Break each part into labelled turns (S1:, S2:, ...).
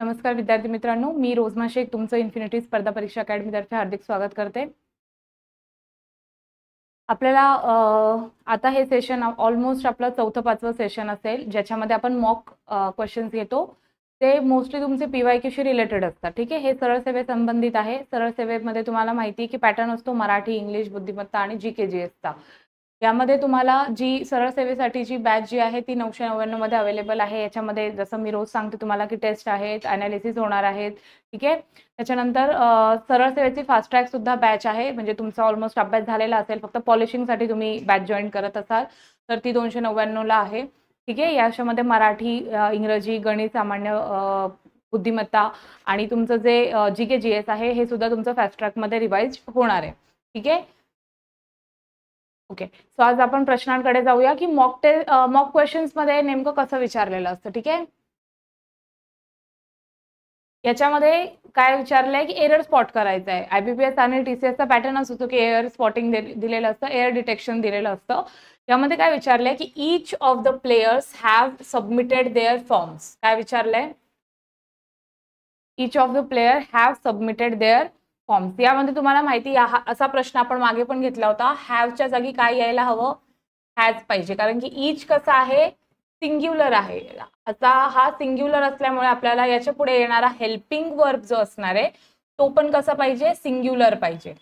S1: नमस्कार विद्यार्थी मित्रांनो मी रोजमा शेख तुमचं इन्फिनिटी स्पर्धा परीक्षा अकॅडमीतर्फे हार्दिक स्वागत करते. आपल्याला आता हे सेशन ऑलमोस्ट आपलं चौथं पाचवं सेशन असेल ज्याच्यामध्ये आपण मॉक क्वेश्चन्स घेतो. ते मोस्टली तुमचे पी वाय क्यूशी रिलेटेड असतात ठीक आहे? हे सरळ सेवे संबंधित आहे. सरळ सेवेमध्ये तुम्हाला माहिती आहे की पॅटर्न असतो मराठी इंग्लिश बुद्धिमत्ता आणि जी के जी एसचा यामध्ये तुम्हाला जी सरळ सेवेसाठी जी बॅच जी आहे ती नऊशे नव्याण्णवमध्ये अवेलेबल आहे. याच्यामध्ये जसं मी रोज सांगते तुम्हाला की टेस्ट आहेत अनालिसिस होणार आहेत. ठीक आहे? त्याच्यानंतर सरळ सेवेची फास्ट ट्रॅक सुद्धा बॅच आहे. म्हणजे तुमचा ऑलमोस्ट अभ्यास झालेला असेल. फक्त पॉलिशिंगसाठी तुम्ही बॅच जॉईन करत असाल तर ती दोनशे नव्याण्णवला आहे. ठीक आहे? याच्यामध्ये मराठी इंग्रजी गणित सामान्य बुद्धिमत्ता आणि तुमचं जे जी के जी एस आहे हे सुद्धा तुमचं फास्ट ट्रॅकमध्ये रिवाईज होणार आहे. ठीक आहे? ओके सो आज आपण प्रश्नांकडे जाऊया की मॉक टे मॉक क्वेश्चन्समध्ये नेमकं कसं विचारलेलं असतं ठीक आहे? याच्यामध्ये काय विचारलंय की एरर स्पॉट करायचं आहे आयबीपीएस आणि टीसीएसचा पॅटर्न असतो होतो की एअर स्पॉटिंग दिलेलं असतं एअर डिटेक्शन दिलेलं असतं. यामध्ये काय विचारलंय की each of the players have submitted their forms काय विचारलंय? Each of the player have submitted their forms यामध्ये तुम्हाला माहिती असा प्रश्न आपण मागे पण घेतला होता. हॅवच्या जागी काय यायला हवं? हॅज पाहिजे. कारण की इच कसं आहे? सिंग्युलर आहे. आता हा सिंग्युलर असल्यामुळे आपल्याला याच्यापुढे येणारा हेल्पिंग वर्ब जो असणार आहे तो पण कसा पाहिजे? सिंग्युलर पाहिजे.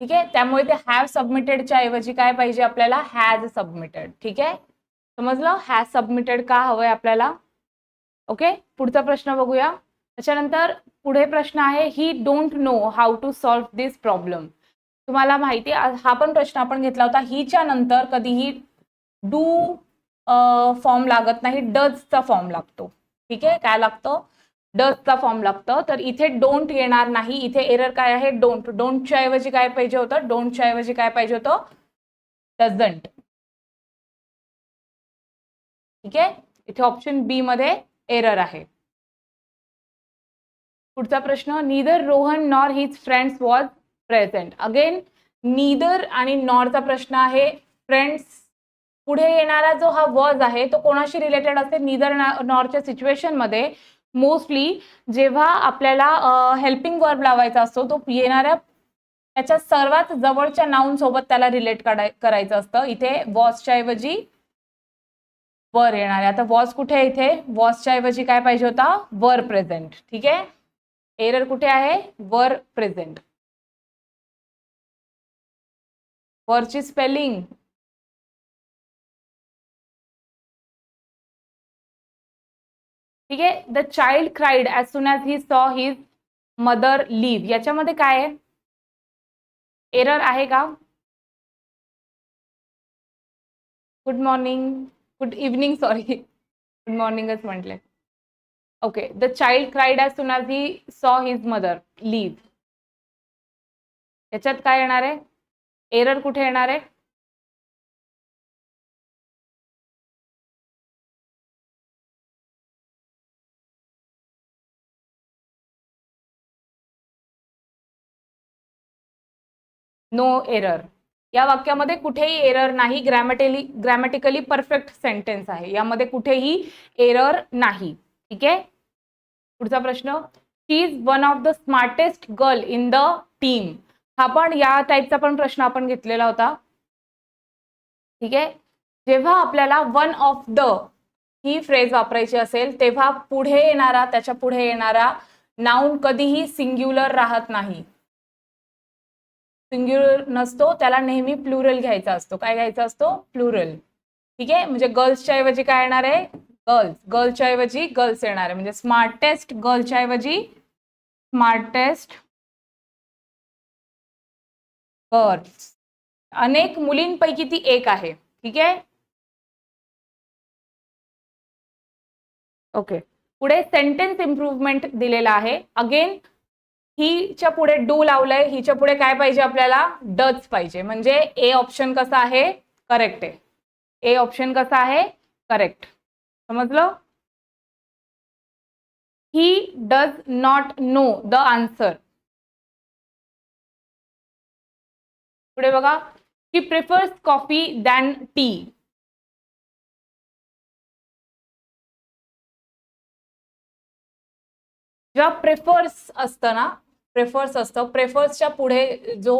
S1: ठीक आहे? त्यामुळे ते हॅव सबमिटेडच्या ऐवजी काय पाहिजे आपल्याला? हॅज सबमिटेड ठीक आहे? समजलं? हॅज सबमिटेड का हवंय आपल्याला? ओके पुढचा प्रश्न बघूया. त्याच्यानंतर पुढे प्रश्न आहे he don't know how to solve this problem तुम्हाला माहिती हा पण प्रश्न आपण घेतला होता हीच्या नंतर कधीही डू फॉर्म लागत नाही डजचा फॉर्म लागतो. ठीक आहे काय लागतं? डजचा फॉर्म लागतं. तर इथे डोंट येणार नाही इथे एरर काय आहे? डोंट डोंटच्या ऐवजी काय पाहिजे होतं? डोंटच्या ऐवजी काय पाहिजे होतं? डझंट ठीक आहे? इथे ऑप्शन बी मध्ये एरर आहे. पुढचा प्रश्न neither Rohan nor his friends was present again neither आणि नॉरचा प्रश्न आहे. फ्रेंड्स पुढे येणारा जो हा वॉज आहे तो कोणाशी रिलेटेड असते? निदर नॉरच्या सिच्युएशनमध्ये मोस्टली जेव्हा आपल्याला हेल्पिंग वर्ब लावायचा असतो तो येणाऱ्या त्याच्या सर्वात जवळच्या नाऊन सोबत त्याला रिलेट करायचं असतं. इथे वॉजच्या ऐवजी वर येणार आहे. आता वॉज कुठे आहे इथे? वॉजच्या ऐवजी काय पाहिजे होता? वर प्रेझेंट ठीक आहे? एरर कुठे आहे? वर प्रेझेंट वरची स्पेलिंग ठीक आहे? The child cried as soon as he saw his mother leave याच्यामध्ये काय आहे? एरर आहे का? Good morning good evening sorry good मॉर्निंगच म्हटले okay the child cried as soon as he saw his mother leave याच्यात काय येणार आहे? एरर कुठे येणार आहे? नो एरर या वाक्यामध्ये कुठेही एरर नाही. ग्रॅमॅटिली ग्रॅमॅटिकली परफेक्ट सेंटेन्स आहे. यामध्ये कुठेही एरर नाही. ठीक आहे? पुढचा प्रश्न she is one of the smartest girl in the team हा पण या टाईपचा पण प्रश्न आपण घेतलेला होता. ठीक आहे? जेव्हा आपल्याला वन ऑफ द ही फ्रेज वापरायची असेल तेव्हा पुढे येणारा त्याच्या पुढे येणारा नाऊन कधीही सिंग्युलर राहत नाही. सिंग्युलर नसतो त्याला नेहमी प्लुरल घ्यायचा असतो. काय घ्यायचा असतो? प्लुरल ठीक आहे? म्हणजे गर्ल्सच्या ऐवजी काय येणार आहे? गर्ल्स. गर्ल्सच्या ऐवजी गर्ल्स येणार आहे. म्हणजे स्मार्टेस्ट गर्लच्या ऐवजी स्मार्टेस्ट गर्ल्स अनेक मुलींपैकी ती एक आहे. ठीक आहे? ओके पुढे सेंटेन्स इम्प्रूव्हमेंट दिलेला आहे. अगेन हिच्या पुढे डू लावलंय. हिच्या पुढे काय पाहिजे आपल्याला? डच पाहिजे. म्हणजे ए ऑप्शन कसा आहे? करेक्ट आहे. ए ऑप्शन कसा आहे? करेक्ट समजलं? He does not know the answer पुढे बघा. He prefers coffee than tea जेव्हा प्रेफर्स असतं ना प्रेफर्स असतं प्रेफर्सच्या पुढे जो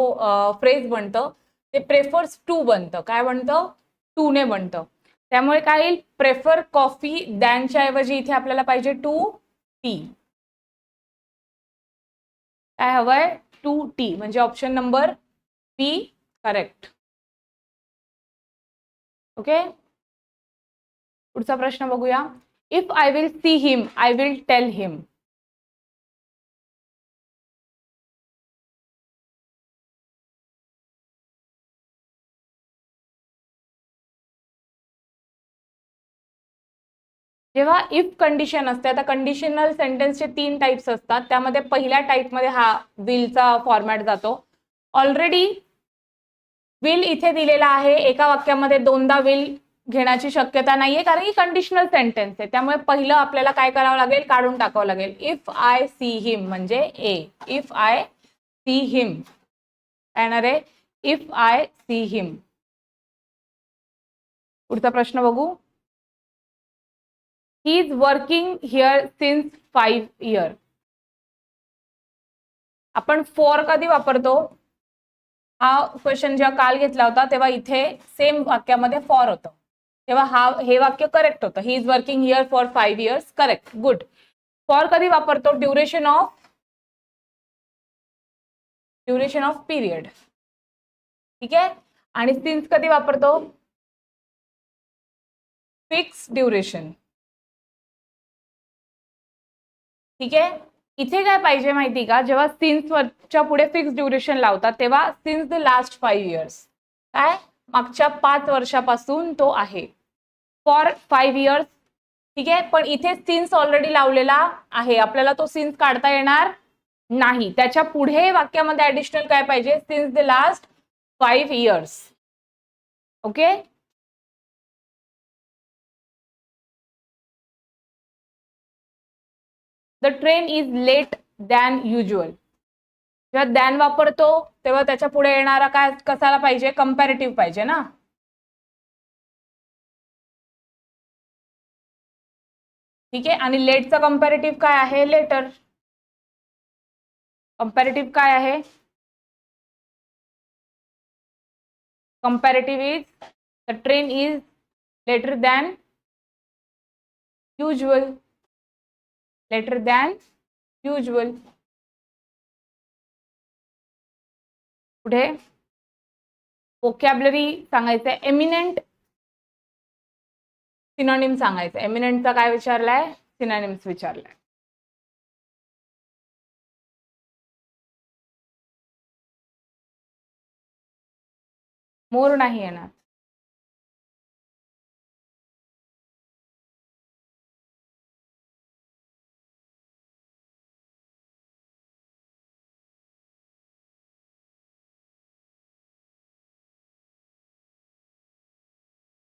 S1: फ्रेज बनतं ते प्रेफर्स टू बनतं. काय बनतं? टू ने बनतं. त्यामुळे काय येईल? प्रेफर कॉफी दॅनच्या ऐवजी इथे आपल्याला पाहिजे टू टी काय हवंय? टू टी म्हणजे option number B correct okay पुढचा प्रश्न बघूया. If I will see him I will tell him जेव्हा इफ कंडिशन असते आता कंडिशनल सेंटेन्सचे तीन टाइप्स असतात. त्यामध्ये पहिल्या टाईपमध्ये हा विलचा फॉर्मॅट जातो. ऑलरेडी विल इथे दिलेला आहे. एका वाक्यामध्ये दोनदा विल घेण्याची शक्यता नाहीये कारण की कंडिशनल सेंटेन्स आहे. त्यामुळे पहिलं आपल्याला काय करावं लागेल? काढून टाकावं लागेल. इफ आय सी हिम म्हणजे ए इफ आय सी हिम काय येणार आहे? इफ आय सी हिम पुढचा प्रश्न बघू. He is working here since five year आपण फॉर कधी वापरतो? हा क्वेश्चन जेव्हा काल घेतला होता तेव्हा इथे सेम वाक्यामध्ये फॉर होतं. तेव्हा हा हे वाक्य करेक्ट होतं. He is working here for five years correct good for कधी वापरतो? Duration of duration of period ठीक आहे? आणि सिन्स कधी वापरतो? फिक्स ड्युरेशन ठीक आहे? इथे काय पाहिजे माहिती का? जेव्हा सिन्स वरच्या पुढे फिक्स ड्युरेशन लावतात तेव्हा since the last five years काय? मागच्या पाच वर्षापासून तो आहे. फॉर फाईव्ह इयर्स ठीक आहे? पण इथे सिन्स ऑलरेडी लावलेला आहे. आपल्याला तो सिन्स काढता येणार नाही. त्याच्या पुढे वाक्यामध्ये ऍडिशनल काय पाहिजे? Since the last five years okay the train is late than usual जेव्हा दॅन वापरतो तेव्हा त्याच्या पुढे येणारा काय कसाला पाहिजे? कम्पॅरेटिव्ह पाहिजे ना? ठीक आहे? आणि लेटचा कम्पॅरेटिव्ह काय आहे? लेटर कम्पॅरेटिव्ह काय आहे? Comparative is the train is later than usual later than usual पुढे वोकॅबलरी सांगायचं आहे एमिनेंट सिनोनिम सांगायचं एमिनेंटचा काय विचारलाय? सिनॉनिम्स विचारलाय. मोर नाही येणार.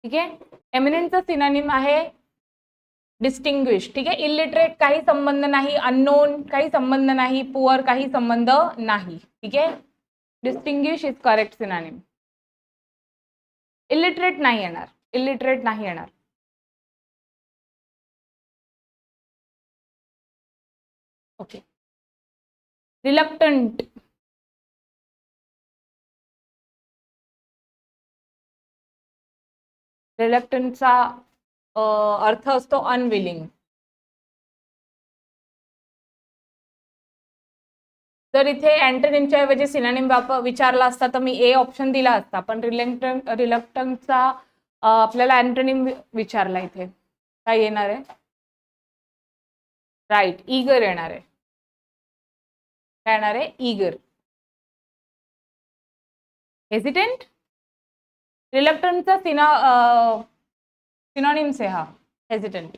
S1: ठीक आहे? एमिनेंटचं सिनानिम आहे डिस्टिंग्विश ठीक आहे? इलिटरेट काही संबंध नाही अननोन काही संबंध नाही पुअर काही संबंध नाही. ठीक आहे? Distinguish is correct synonym illiterate नाही येणार. इलिटरेट नाही येणार. ओके रिलक्टंट रिलक्टंटचा अर्थ असतो अनविलिंग जर इथे अँटनिमच्या ऐवजी सिनानिम वापर विचारला असता तर मी ए ऑप्शन दिला असता पण रिलेक्ट रिलक्टंटचा आपल्याला अँटोनिम विचारला इथे. काय येणार आहे? राईट ईगर येणार आहे. काय येणार आहे? ईगर हेजिटेंट रिलक्टंटचा सिना सिनॉनिम्स आहे हा. हेजिटंट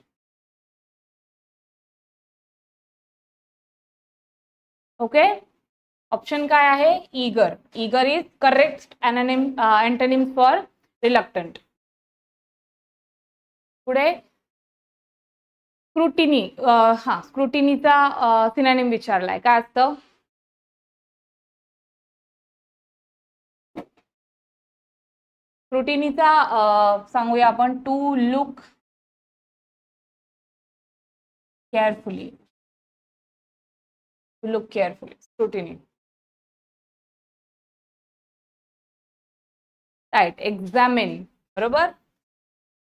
S1: ओके ऑप्शन काय आहे? Eager eager is correct अॅनोनिम antonym for reluctant पुढे? स्क्रुटिनी हा स्क्रुटिनीचा सिनॅनिम विचारलाय. काय असतं? स्क्रुटिनीचा सांगूया आपण to look carefully look carefully scrutiny right examine बरोबर?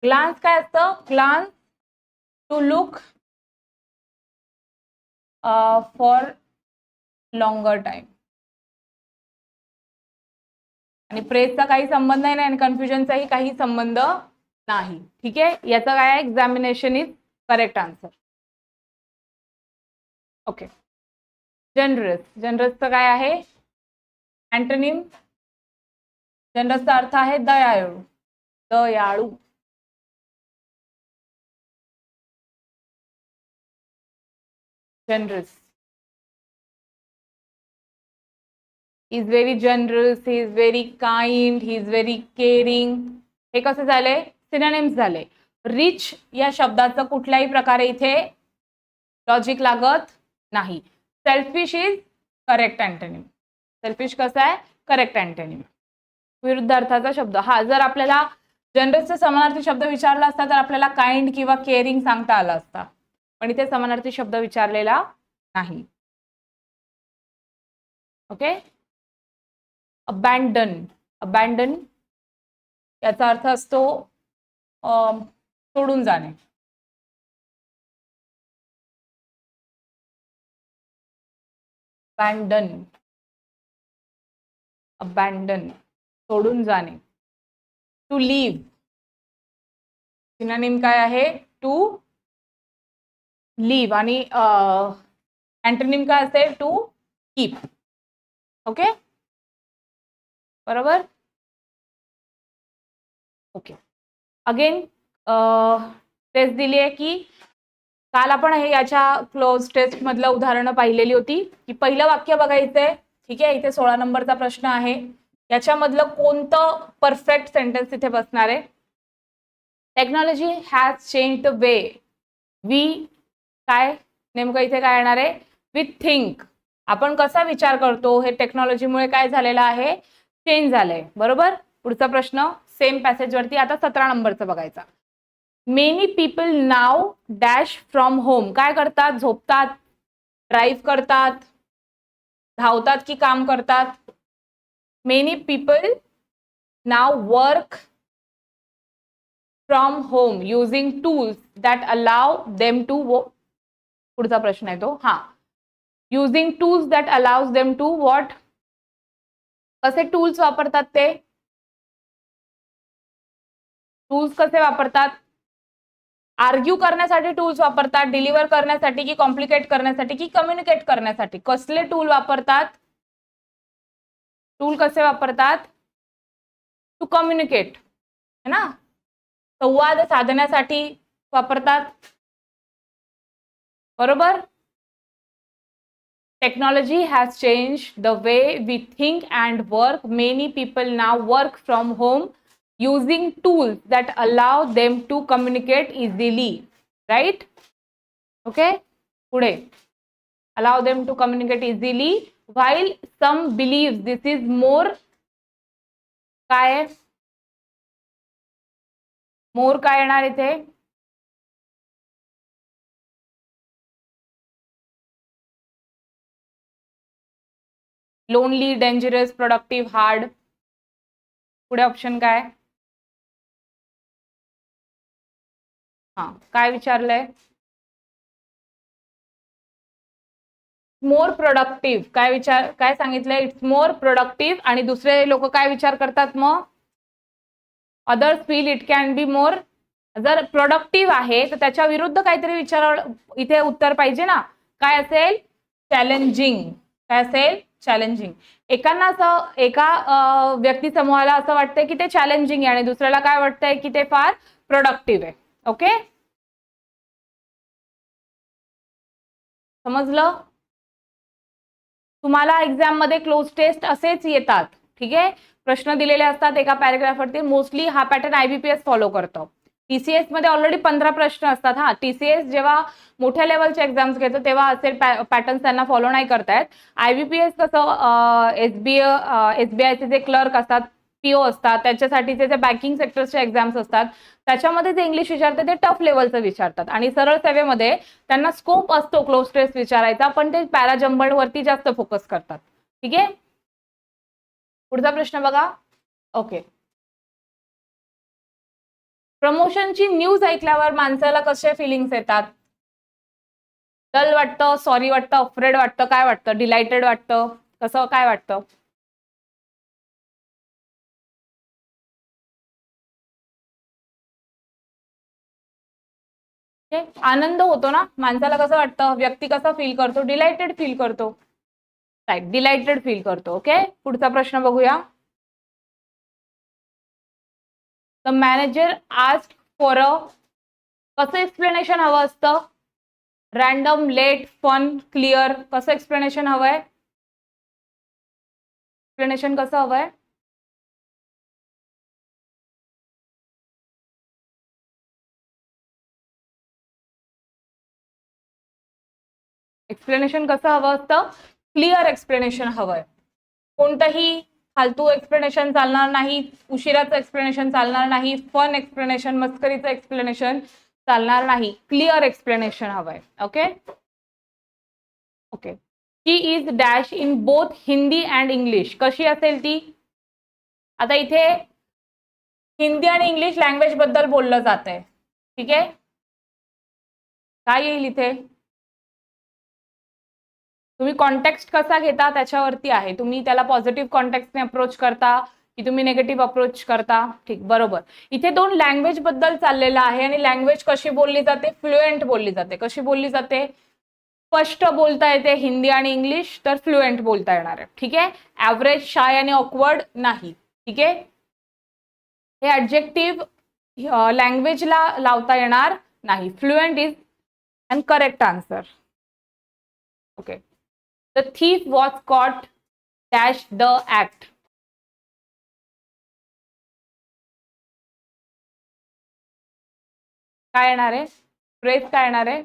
S1: ग्लान्स काय असतं? Glance to look for longer time आणि प्रेसचा काही संबंध नाही आणि कन्फ्युजनचाही काही संबंध नाही. ठीक आहे? याचं काय आहे? Examination is correct answer okay generous जनरसचं काय आहे? अँटनिम जनरसचा अर्थ आहे दयाळू. दयाळू. Generous is very generous he is very kind he is very caring हे कसं झाले? सिनानेम्स झाले. रिच या शब्दाचं कुठल्याही प्रकारे इथे लॉजिक लागत नाही. Selfish is correct antonym selfish कसं आहे? करेक्ट अँटेनिम विरुद्ध अर्थाचा शब्द. हा जर आपल्याला जनरसचा समानार्थी शब्द विचारला असता तर आपल्याला काइंड किंवा केअरिंग सांगता आला असता. पण इथे समानार्थी शब्द विचारलेला नाही. ओके अबँडन अबँडन याचा अर्थ असतो सोडून जाणे. अबँडन अबँडन सोडून जाणे. टू लीव सिनानिम काय आहे? टू लीव आणि अँटोनिम काय असेल टू कीप ओके बरोबर? ओके. अगेन टेस्ट दिली आहे की काल आपण हे याच्या क्लोज टेस्ट मधलं उदाहरणं पाहिलेली होती की पहिलं वाक्य बघायचंय ठीक आहे इथे सोळा नंबरचा प्रश्न आहे. याच्यामधलं कोणतं परफेक्ट सेंटेन्स तिथे बसणार आहे? Technology has change the way we काय? नेमकं इथे काय येणार आहे? विथ थिंक आपण कसा विचार करतो? हे टेक्नॉलॉजीमुळे काय झालेलं आहे? चेंज झालंय. बरोबर? पुढचा प्रश्न सेम पॅसेजवरती आता सतरा नंबरचा बघायचा. Many people now dash from home काय करतात? झोपतात ड्राईव्ह करतात धावतात की काम करतात. Many people now work from home using tools that allow them to पुढचा प्रश्न आहे तो. हा. Using tools that allows them to what कसे टूल्स वापरतात ते? टूल्स कसे वापरतात? आर्ग्यू करण्यासाठी टूल्स वापरतात डिलिव्हर करण्यासाठी की कॉम्प्लिकेट करण्यासाठी की कम्युनिकेट करण्यासाठी? कसले टूल वापरतात? टूल कसे वापरतात? टू कम्युनिकेट है ना? संवाद साधण्यासाठी वापरतात. बरोबर? Technology has changed the way we think and work. Many people now work from home using tools that allow them to communicate easily right okay पुढे allow them to communicate easily while some believe this is more काय मोर काय येणार इथे lonely dangerous productive hard. पुढे option काय? हा काय विचारलंय? मोर productive काय विचार काय सांगितलंय? इट्स मोर प्रोडक्टिव्ह आणि दुसरे लोक काय विचार करतात मग others feel it can be more जर प्रोडक्टिव्ह आहे तर त्याच्या विरुद्ध काहीतरी विचार इथे उत्तर पाहिजे ना? काय असेल? चॅलेंजिंग काय असेल? चॅलेंजिंग एकांना असं एका व्यक्ती समूहाला असं वाटतंय की ते चॅलेंजिंग आहे आणि दुसऱ्याला काय वाटतंय की ते फार प्रोडक्टिव्ह आहे. ओके समजलं? तुम्हाला एक्झाममध्ये क्लोज टेस्ट असेच येतात. ठीक आहे? प्रश्न दिलेले असतात एका पॅरेग्राफवरती मोस्टली हा पॅटर्न आयबीपीएस फॉलो करतो. टीसीएसमध्ये ऑलरेडी पंधरा प्रश्न असतात हा. टीसीएस जेव्हा मोठ्या लेवलचे एक्झाम्स घेतो तेव्हा असे पॅटर्न त्यांना फॉलो नाही करतायत. आयबीपीएस कसं एसबीआय एसबीआयचे जे क्लर्क असतात पीओ असतात त्याच्यासाठीचे जे बँकिंग सेक्टरचे एक्झाम्स असतात त्याच्यामध्ये जे इंग्लिश विचारतात ते टफ लेवलचं विचारतात. आणि सरळ सेवेमध्ये त्यांना स्कोप असतो क्लोज टेस्ट विचारायचा पण ते पॅराजंबल वरती जास्त फोकस करतात. ठीक? आहे पुढचा प्रश्न बघा. ओके प्रमोशनची न्यूज ऐकल्यावर माणसाला कसे फिलिंग्स येतात? डल वाटतं सॉरी वाटतं अफ्रेड वाटतं काय वाटतं? डिलायटेड वाटतं कसं काय वाटतं? आनंद होतो ना? माणसाला कसं वाटतं? व्यक्ती कसा फील करतो? डिलायटेड फील करतो. राईट डिलायटेड फील करतो ओके पुढचा प्रश्न बघूया. The manager ask for a कसं एक्सप्लेनेशन हवं असतं? रॅन्डम लेट फन क्लिअर कसं एक्सप्लेनेशन हवंय एक्सप्लेनेशन कसं हवं आहे? एक्सप्लेनेशन कसं हवं असतं? क्लिअर एक्सप्लेनेशन हवंय कोणतंही फालतू एक्सप्लेनेशन चालणार नाही उशिराचं एक्सप्लेनेशन चालणार नाही फन एक्सप्लेनेशन मस्करीचं एक्सप्लेनेशन चालणार नाही. क्लिअर एक्सप्लेनेशन हवंय. Okay okay he is dash in both Hindi and English कशी असेल ती? आता इथे हिंदी आणि इंग्लिश लँग्वेजबद्दल बोललं जात आहे ठीक आहे? काय येईल इथे? तुम्ही कॉन्टेक्स्ट कसा घेता त्याच्यावरती आहे. तुम्ही त्याला पॉझिटिव्ह कॉन्टेक्टने अप्रोच करता की तुम्ही निगेटिव्ह अप्रोच करता. ठीक बरोबर. इथे दोन लँग्वेजबद्दल चाललेलं आहे आणि लँग्वेज कशी बोलली जाते? फ्लुएंट बोलली जाते. कशी बोलली जाते? स्पष्ट बोलता येते हिंदी आणि इंग्लिश तर फ्लुएंट बोलता येणार आहे. ठीक आहे? ॲव्हरेज शाय आणि ऑकवर्ड नाही. ठीक आहे? हे ॲडजेक्टिव्ह लँग्वेजला लावता येणार नाही. Fluent is and correct answer okay the thief was caught dash the act. काय येणार आहे? फ्रेज काय येणार आहे?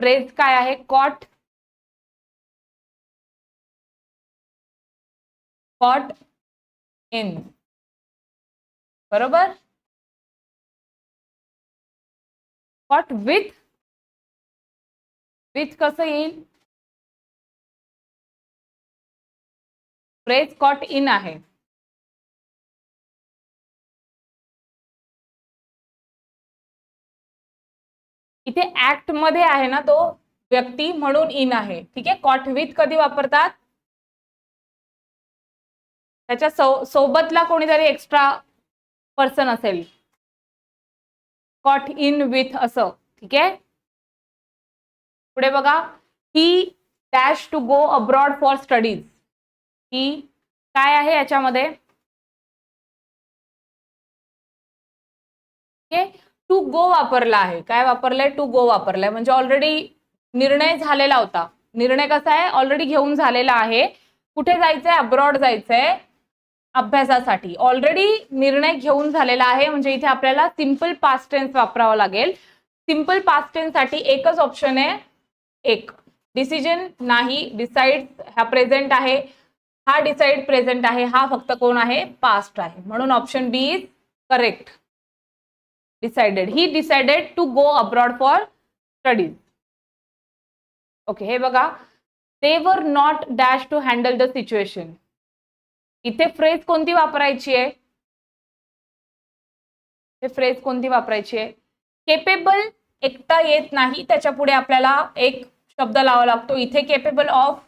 S1: फ्रेज काय आहे? कॉट कॉट इन बरोबर? कॉट विथ विथ कसं येईल? फ्रेज कॉट इन आहे. इथे ऍक्टमध्ये आहे ना तो व्यक्ती म्हणून इन आहे. ठीक आहे? कॉट विथ कधी वापरतात? त्याच्या सो सोबतला कोणीतरी एक्स्ट्रा पर्सन असेल. कॉट इन विथ असं. ठीक आहे? पुढे बघा. He dash to go abroad for studies ही काय आहे याच्यामध्ये? टू गो वापरला आहे. काय वापरलंय? To go वापरलंय. म्हणजे ऑलरेडी निर्णय झालेला होता. निर्णय कसा आहे? ऑलरेडी घेऊन झालेला आहे. कुठे जायचंय? अब्रॉड जायचंय. अभ्यासासाठी. ऑलरेडी निर्णय घेऊन झालेला आहे. म्हणजे इथे आपल्याला सिंपल पास्ट टेन्स वापरावं लागेल. सिंपल पास्टसाठी एकच ऑप्शन आहे. एक. डिसिजन नाही. डिसाईड हा प्रेझेंट आहे. हा डिसाईड प्रेझेंट आहे. हा फक्त कोण आहे? पास्ट आहे. म्हणून option B is correct decided he decided to go abroad for studies okay हे बघा. They were not dash to handle the situation इथे फ्रेज कोणती वापरायची आहे? हे फ्रेज कोणती वापरायची आहे? केपेबल एकटा येत नाही त्याच्या पुढे आपल्याला एक शब्द लावा लागतो. इथे केपेबल ऑफ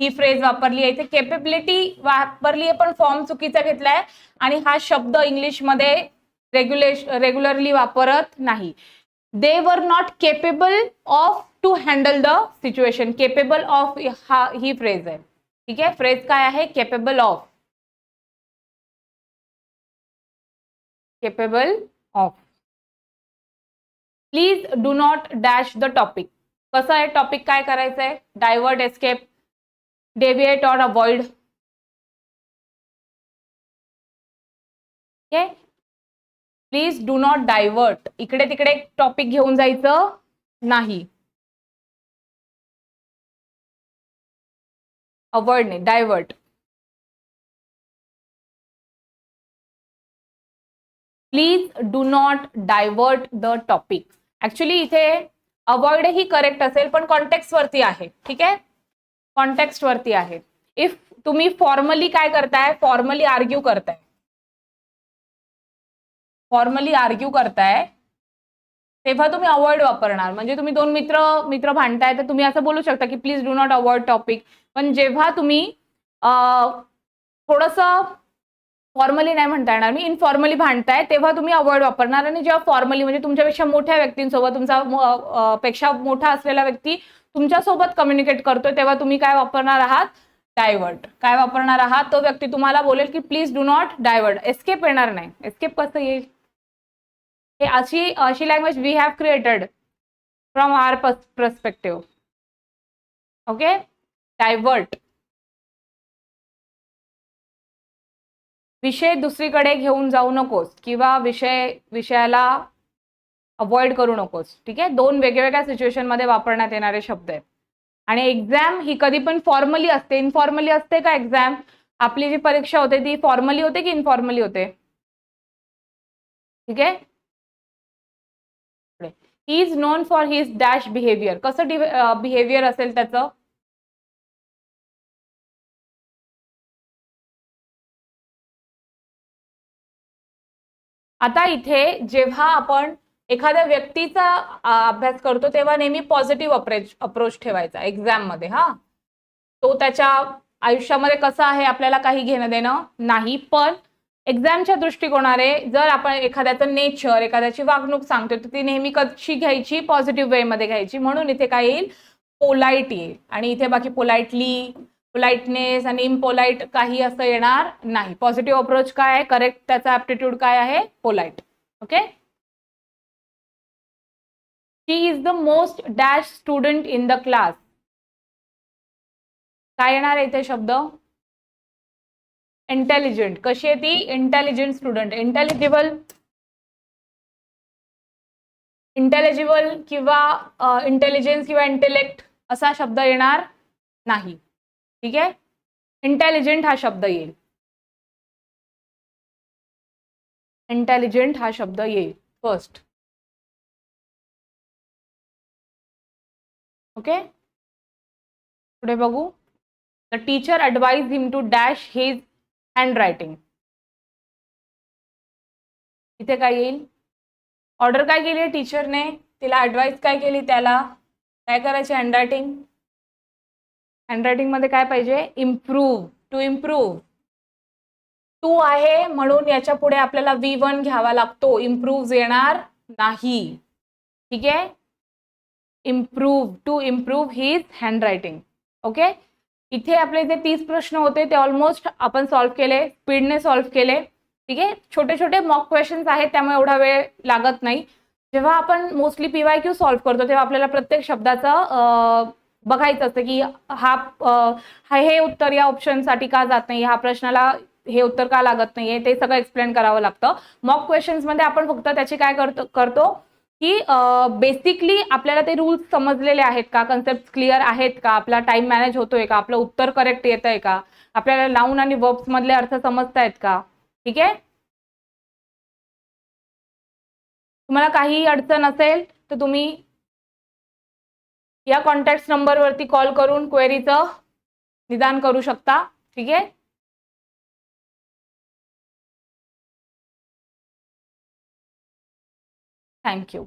S1: ही फ्रेज वापरली आहे. इथे केपेबिलिटी वापरली आहे पण फॉर्म चुकीचा घेतलाय आणि हा शब्द इंग्लिशमध्ये रेग्युलेश रेग्युलरली वापरत नाही. They were not capable of to handle the situation capable of हा ही फ्रेज आहे. ठीक आहे? फ्रेज काय आहे? Capable of capable of please do not dash the topic कसं आहे टॉपिक काय करायचं आहे divert escape deviate or avoid okay please do not divert इकडे तिकडे टॉपिक घेऊन जायचं नाही. अवॉइड नाही divert please do not divert the topic actually इथे अवॉइड ही करेक्ट असेल पण कॉन्टेक्स्ट वरती आहे. ठीक आहे? कॉन्टेक्स्ट वरती आहे. इफ तुम्ही फॉर्मली काय करताय? फॉर्मली आर्ग्यू करताय. फॉर्मली आर्ग्यू करताय. तेव्हा तुम्ही अवॉइड वापरणार. म्हणजे तुम्ही दोन मित्र मित्र भांडताय तर तुम्ही असं बोलू शकता की please do not avoid topic पण जेव्हा तुम्ही थोडस फॉर्मली नाही म्हणता येणार. मी इनफॉर्मली भांडताय तेव्हा तुम्ही अवॉइड वापरणार. आणि जेव्हा फॉर्मली म्हणजे तुमच्यापेक्षा मोठ्या व्यक्तींसोबत तुमचा पेक्षा मोठा असलेला व्यक्ती तुमच्यासोबत कम्युनिकेट करतोय तेव्हा तुम्ही काय वापरणार आहात? डायव्हर्ट काय वापरणार आहात? तो व्यक्ती तुम्हाला बोलेल की please do not divert escape येणार नाही. एस्केप कसं येईल? हे अशी अशी language we have created from our perspective okay divert विषय दुसरीकडे घेऊन जाऊ नकोस किंवा विषय विषयाला अवॉइड करू नकोस. ठीक आहे? दोन वेगवेगळ्या सिच्युएशनमध्ये वापरण्यात येणारे शब्द आहेत. आणि एक्झाम ही कधी पण फॉर्मली असते. इनफॉर्मली असते का एक्झाम आपली जी परीक्षा होते ती फॉर्मली होते की इनफॉर्मली होते? ठीक आहे? He is known for his dash behaviour कसं बिहेवियर असेल त्याचं? आता इथे जेव्हा आपण एखाद्या व्यक्तीचा अभ्यास करतो तेव्हा नेहमी पॉझिटिव्ह अप्रोच अप्रोच ठेवायचा एक्झाममध्ये हा. तो त्याच्या आयुष्यामध्ये कसा आहे आपल्याला काही घेणं देणं नाही पण एक्झामच्या दृष्टिकोनाने जर आपण एखाद्याचं नेचर एखाद्याची वागणूक सांगतो तर ती नेहमी कशी घ्यायची? पॉझिटिव्ह वेमध्ये घ्यायची. म्हणून इथे काय येईल? पोलाईट येईल. आणि इथे बाकी पोलाइटली पोलाइटनेस आणि इम्पोलाइट काही असं येणार नाही. पॉझिटिव्ह अप्रोच काय आहे? करेक्ट त्याचा ऍप्टिट्यूड काय आहे? Polite okay she is the most dash student in the class काय येणार आहे इथे शब्द? इंटेलिजंट कशी आहे ती? इंटेलिजंट स्टुडंट इंटेलिजिबल इंटेलिजिबल किंवा इंटेलिजन्स किंवा इंटेलेक्ट असा शब्द येणार नाही. ठीक आहे? इंटेलिजंट हा शब्द येईल. इंटेलिजंट हा शब्द येईल. फर्स्ट ओके पुढे बघू. The teacher advise him to dash his handwriting इथे काय येईल? ऑर्डर काय केली आहे टीचरने तिला ॲडवाईस काय केली त्याला? काय करायचे हँडरायटिंग हँडरायटिंगमध्ये काय पाहिजे? इम्प्रूव्ह टू इम्प्रूव्ह टू आहे म्हणून याच्यापुढे आपल्याला वी वन घ्यावा लागतो. इम्प्रूव्ह येणार नाही. ठीक आहे? Improve to improve his handwriting okay इथे आपले जे तीस प्रश्न होते ते ऑलमोस्ट आपण सॉल्व्ह केले. स्पीडने सॉल्व्ह केले. ठीक आहे? छोटे छोटे मॉक क्वेश्चन्स आहेत त्यामुळे एवढा वेळ लागत नाही. जेव्हा आपण मोस्टली पीवाय क्यू सॉल्व्ह करतो तेव्हा आपल्याला प्रत्येक शब्दाचं बघायचं असतं की हा हे उत्तर या ऑप्शनसाठी का जात नाही? ह्या प्रश्नाला हे उत्तर का लागत नाहीये ते सगळं एक्सप्लेन करावं लागतं. मॉक क्वेश्चन्समध्ये आपण फक्त त्याची काय करतो करतो की बेसिकली आपल्याला ते रूल्स समजलेले आहेत का? कन्सेप्ट क्लिअर आहेत का? आपला टाइम मॅनेज होतोय का? आपलं उत्तर करेक्ट येत आहे का? आपल्याला लावून आणि वर्ब्स मधले अर्थ समजतायत का? ठीक आहे? तुम्हाला काही अडचण असेल तर तुम्ही या कॉन्टॅक्ट नंबरवरती कॉल करून क्वेरीचं निदान करू शकता. ठीक आहे? थँक्यू